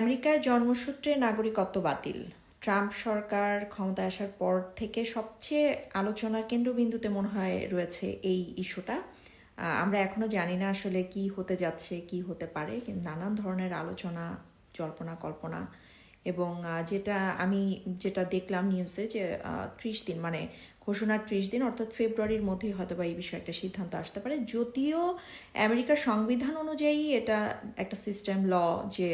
আমেরিকায় জন্মসূত্রে নাগরিকত্ব বাতিল। ট্রাম্প সরকার ক্ষমতায় আসার পর থেকে সবচেয়ে আলোচনার কেন্দ্রবিন্দুতে মনে হয় রয়েছে এই ইস্যুটা। আমরা এখনও জানি না আসলে কি হতে যাচ্ছে, কি হতে পারে নানান ধরনের আলোচনা, জল্পনা, কল্পনা এবং যেটা আমি যেটা দেখলাম নিউজে যে ত্রিশ দিন মানে ঘোষণার ত্রিশ দিন অর্থাৎ ফেব্রুয়ারির মধ্যেই হয়তো বা এই বিষয়ে একটা সিদ্ধান্ত আসতে পারে। যদিও আমেরিকার সংবিধান অনুযায়ী এটা একটা সিস্টেম ল যে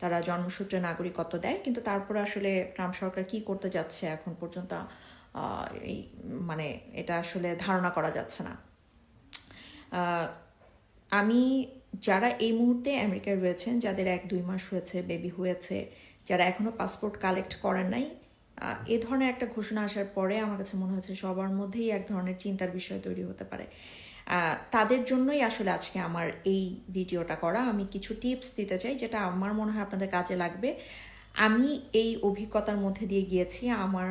তারা জন্মসূত্রে নাগরিকত্ব দেয়, কিন্তু তারপরে আসলে ট্রাম্প সরকার কি করতে যাচ্ছে এখন পর্যন্ত এই মানে এটা আসলে ধারণা করা যাচ্ছে না। আমি যারা এই মুহূর্তে আমেরিকায় রয়েছেন, যাদের এক দুই মাস হয়েছে, বেবি হয়েছে, যারা এখনও পাসপোর্ট কালেক্ট করেন নাই এ ধরনের একটা ঘোষণা আসার পরে আমার কাছে মনে হচ্ছে সবার মধ্যেই এক ধরনের চিন্তার বিষয় তৈরি হতে পারে। তাদের জন্যই আসলে আজকে আমার এই ভিডিওটা করা। আমি কিছু টিপস দিতে চাই যেটা আমার মনে হয় আপনাদের কাজে লাগবে। আমি এই অভিজ্ঞতার মধ্যে দিয়ে গিয়েছি। আমার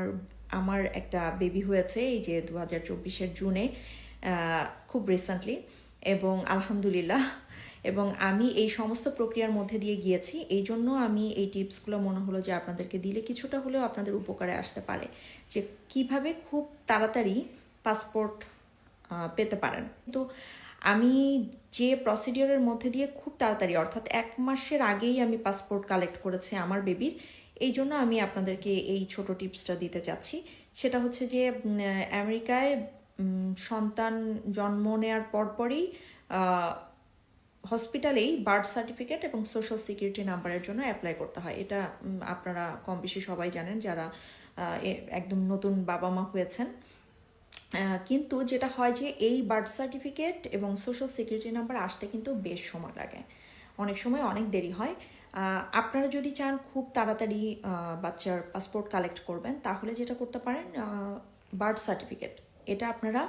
আমার একটা বেবি হয়েছে এই যে দু হাজার চব্বিশের জুনে খুব রিসেন্টলি এবং আলহামদুলিল্লাহ। এবং আমি এই সমস্ত প্রক্রিয়ার মধ্যে দিয়ে গিয়েছি। এই জন্য আমি এই টিপসগুলো মনে হলো যে আপনাদেরকে দিলে কিছুটা হলেও আপনাদের উপকারে আসতে পারে। যে কীভাবে খুব তাড়াতাড়ি পাসপোর্ট পেতে পারেন। কিন্তু আমি যে প্রসিডিওরের মধ্যে দিয়ে খুব তাড়াতাড়ি, অর্থাৎ এক মাসের আগেই আমি পাসপোর্ট কালেক্ট করেছি আমার বেবির এই জন্য আমি আপনাদেরকে এই ছোট টিপসটা দিতে চাচ্ছি। সেটা হচ্ছে যে আমেরিকায় সন্তান জন্ম নেওয়ার পরপরই হসপিটালেই বার্থ সার্টিফিকেট এবং সোশ্যাল সিকিউরিটি নাম্বারের জন্য অ্যাপ্লাই করতে হয়। এটা আপনারা কম বেশি সবাই জানেন যারা একদম নতুন বাবা মা হয়েছেন। কিন্তু যেটা হয় যে এই বার্থ সার্টিফিকেট এবং সোশ্যাল সিকিউরিটি নাম্বার আসতে কিন্তু বেশ সময় লাগে। অনেক সময় অনেক দেরি হয়। আপনারা যদি চান খুব তাড়াতাড়ি বাচ্চার পাসপোর্ট কালেক্ট করবেন, তাহলে যেটা করতে পারেন বার্থ সার্টিফিকেট এটা আপনারা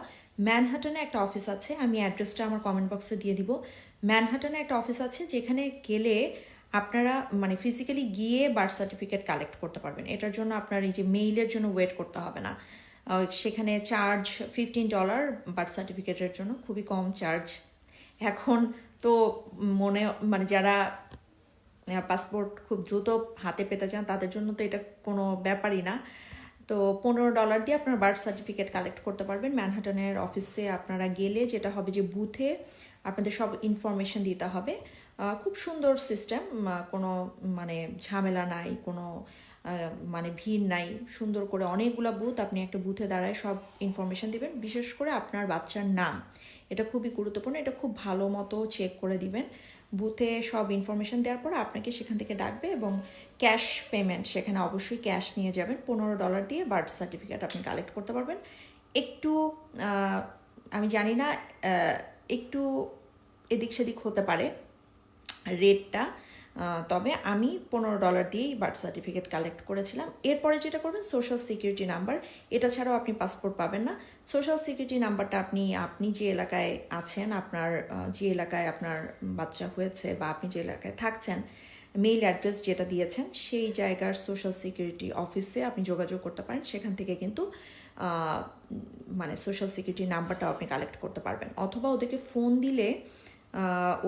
ম্যানহাটনে একটা অফিস আছে, আমি অ্যাড্রেসটা আমার কমেন্ট বক্সে দিয়ে দিব। ম্যানহাটনে একটা অফিস আছে যেখানে গেলে আপনারা মানে ফিজিক্যালি গিয়ে বার্থ সার্টিফিকেট কালেক্ট করতে পারবেন। এটার জন্য আপনার এই যে মেইলের জন্য ওয়েট করতে হবে না। সেখানে চার্জ ফিফটিন ডলার বার্থ সার্টিফিকেটের জন্য খুবই কম চার্জ এখন তো মনে মানে যারা পাসপোর্ট খুব দ্রুত হাতে পেতে চান, তাদের জন্য তো এটা কোনো ব্যাপারই না। তো পনেরো ডলার দিয়ে আপনার বার্থ সার্টিফিকেট কালেক্ট করতে পারবেন। ম্যানহাটনের অফিসে আপনারা গেলে যেটা হবে যে বুথে আপনাদের সব ইনফরমেশন দিতে হবে। খুব সুন্দর সিস্টেম কোনো মানে ঝামেলা নাই, কোনো মানে ভিড় নাই। সুন্দর করে অনেকগুলা বুথ আপনি একটা বুথে দাঁড়ায় সব ইনফরমেশন দিবেন। বিশেষ করে আপনার বাচ্চার নাম। এটা খুবই গুরুত্বপূর্ণ। এটা খুব ভালো মতো চেক করে দিবেন। বুথে সব ইনফরমেশন দেওয়ার পর আপনাকে সেখান থেকে ডাকবে এবং ক্যাশ পেমেন্ট সেখানে অবশ্যই ক্যাশ নিয়ে যাবেন। পনেরো ডলার দিয়ে বার্থ সার্টিফিকেট আপনি কালেক্ট করতে পারবেন। একটু আমি জানি না একটু এদিক সেদিক হতে পারে। রেটটা তবে আমি পনেরো ডলার দিয়েই বার্থ সার্টিফিকেট কালেক্ট করেছিলাম। এরপরে যেটা করবেন সোশ্যাল সিকিউরিটি নাম্বার এটা ছাড়াও আপনি পাসপোর্ট পাবেন না। সোশ্যাল সিকিউরিটি নাম্বারটা আপনি আপনি যে এলাকায় আছেন, আপনার যে এলাকায় আপনার বাচ্চা হয়েছে বা আপনি যে এলাকায় থাকছেন মেইল অ্যাড্রেস যেটা দিয়েছেন, সেই জায়গার সোশ্যাল সিকিউরিটি অফিসে আপনি যোগাযোগ করতে পারেন। সেখান থেকে কিন্তু মানে সোশ্যাল সিকিউরিটি নাম্বারটাও আপনি কালেক্ট করতে পারবেন। অথবা ওদেরকে ফোন দিলে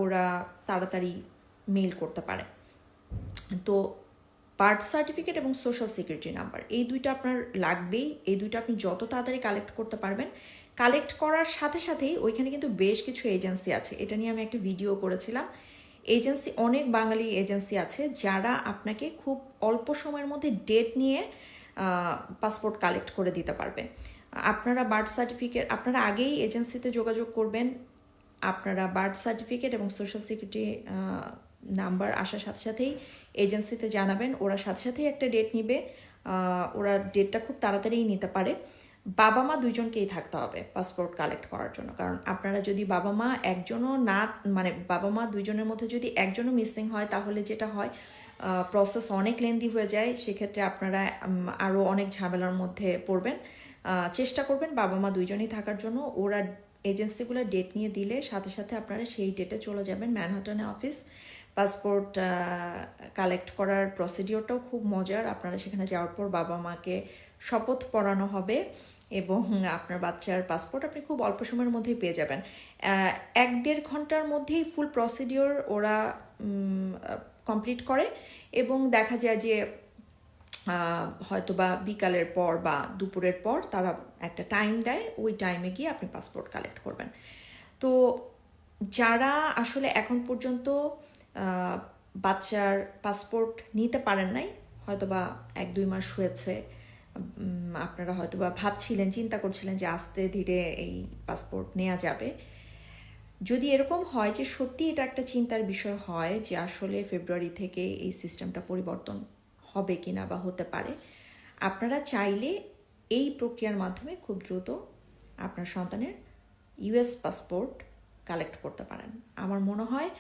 ওরা তাড়াতাড়ি মেইল করতে পারে। তো বার্থ সার্টিফিকেট এবং সোশ্যাল সিকিউরিটি নাম্বার এই দুইটা আপনার লাগবেই। এই দুইটা আপনি যত তাড়াতাড়ি কালেক্ট করতে পারবেন কালেক্ট করার সাথে সাথেই ওইখানে কিন্তু বেশ কিছু এজেন্সি আছে। এটা নিয়ে আমি একটা ভিডিও করেছিলাম। এজেন্সি অনেক বাঙালি এজেন্সি আছে যারা আপনাকে খুব অল্প সময়ের মধ্যে ডেট নিয়ে পাসপোর্ট কালেক্ট করে দিতে পারবে। আপনারা বার্থ সার্টিফিকেট আপনারা আগেই এজেন্সিতে যোগাযোগ করবেন। আপনারা বার্থ সার্টিফিকেট এবং সোশ্যাল সিকিউরিটি নাম্বার আসার সাথে সাথেই এজেন্সিতে জানাবেন। ওরা সাথে সাথেই একটা ডেট নিবে। ওরা ডেটটা খুব তাড়াতাড়িই নিতে পারে। বাবা মা দুইজনকেই থাকতে হবে পাসপোর্ট কালেক্ট করার জন্য। কারণ আপনারা যদি বাবা মা একজনও না মানে বাবা মা দুইজনের মধ্যে যদি একজনও মিসিং হয়, তাহলে যেটা হয় প্রসেস অনেক লেন্দি হয়ে যায়। সেক্ষেত্রে আপনারা আরও অনেক ঝামেলার মধ্যে পড়বেন। চেষ্টা করবেন বাবা মা দুইজনেই থাকার জন্য। ওরা এজেন্সিগুলো ডেট নিয়ে দিলে সাথে সাথে আপনারা সেই ডেটে চলে যাবেন ম্যানহাটনে অফিস পাসপোর্ট কালেক্ট করার প্রসিডিওরটাও খুব মজার। আপনারা সেখানে যাওয়ার পর বাবা মাকে শপথ পড়ানো হবে এবং আপনার বাচ্চার পাসপোর্ট আপনি খুব অল্প সময়ের মধ্যেই পেয়ে যাবেন। এক দেড় ঘণ্টার মধ্যেই ফুল প্রসিডিওর ওরা কমপ্লিট করে এবং দেখা যায় যে হয়তো বা বিকালের পর বা দুপুরের পর তারা একটা টাইম দেয়, ওই টাইমে গিয়ে আপনি পাসপোর্ট কালেক্ট করবেন। তো যারা আসলে এখন পর্যন্ত বাচ্চার পাসপোর্ট নিতে পারেন নাই হয়তো বা এক, দুই মাস হয়েছে। আপনারা হয়তো বা ভাবছিলেন, চিন্তা করছিলেন যে আস্তে ধীরে এই পাসপোর্ট নেওয়া যাবে। যদি এরকম হয় যে সত্যি এটা একটা চিন্তার বিষয় হয় যে আসলে ফেব্রুয়ারি থেকে এই সিস্টেমটা পরিবর্তন হবে কিনা বা হতে পারে, আপনারা চাইলে এই প্রক্রিয়ার মাধ্যমে খুব দ্রুত আপনার সন্তানের ইউএস পাসপোর্ট কালেক্ট করতে পারেন। আমার মনে হয়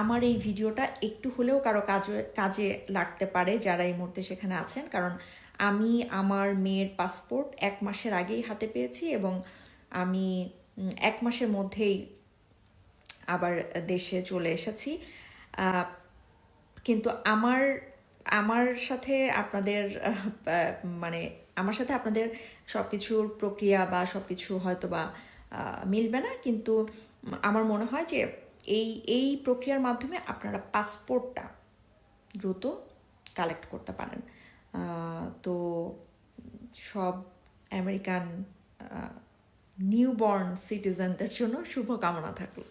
আমার এই ভিডিওটা একটু হলেও কারও কাজে কাজে লাগতে পারে যারা এই মুহূর্তে সেখানে আছেন। কারণ আমি আমার মেয়ের পাসপোর্ট এক মাসের আগেই হাতে পেয়েছি এবং আমি এক মাসের মধ্যেই আবার দেশে চলে এসেছি। কিন্তু আমার আমার সাথে আপনাদের মানে আমার সাথে আপনাদের সব কিছুর প্রক্রিয়া বা সব কিছু হয়তো বা মিলবে না। কিন্তু আমার মনে হয় যে এই এই প্রক্রিয়ার মাধ্যমে আপনারা পাসপোর্টটা দ্রুত কালেক্ট করতে পারেন। তো সব আমেরিকান নিউবর্ন সিটিজেনদের জন্য শুভকামনা থাকল।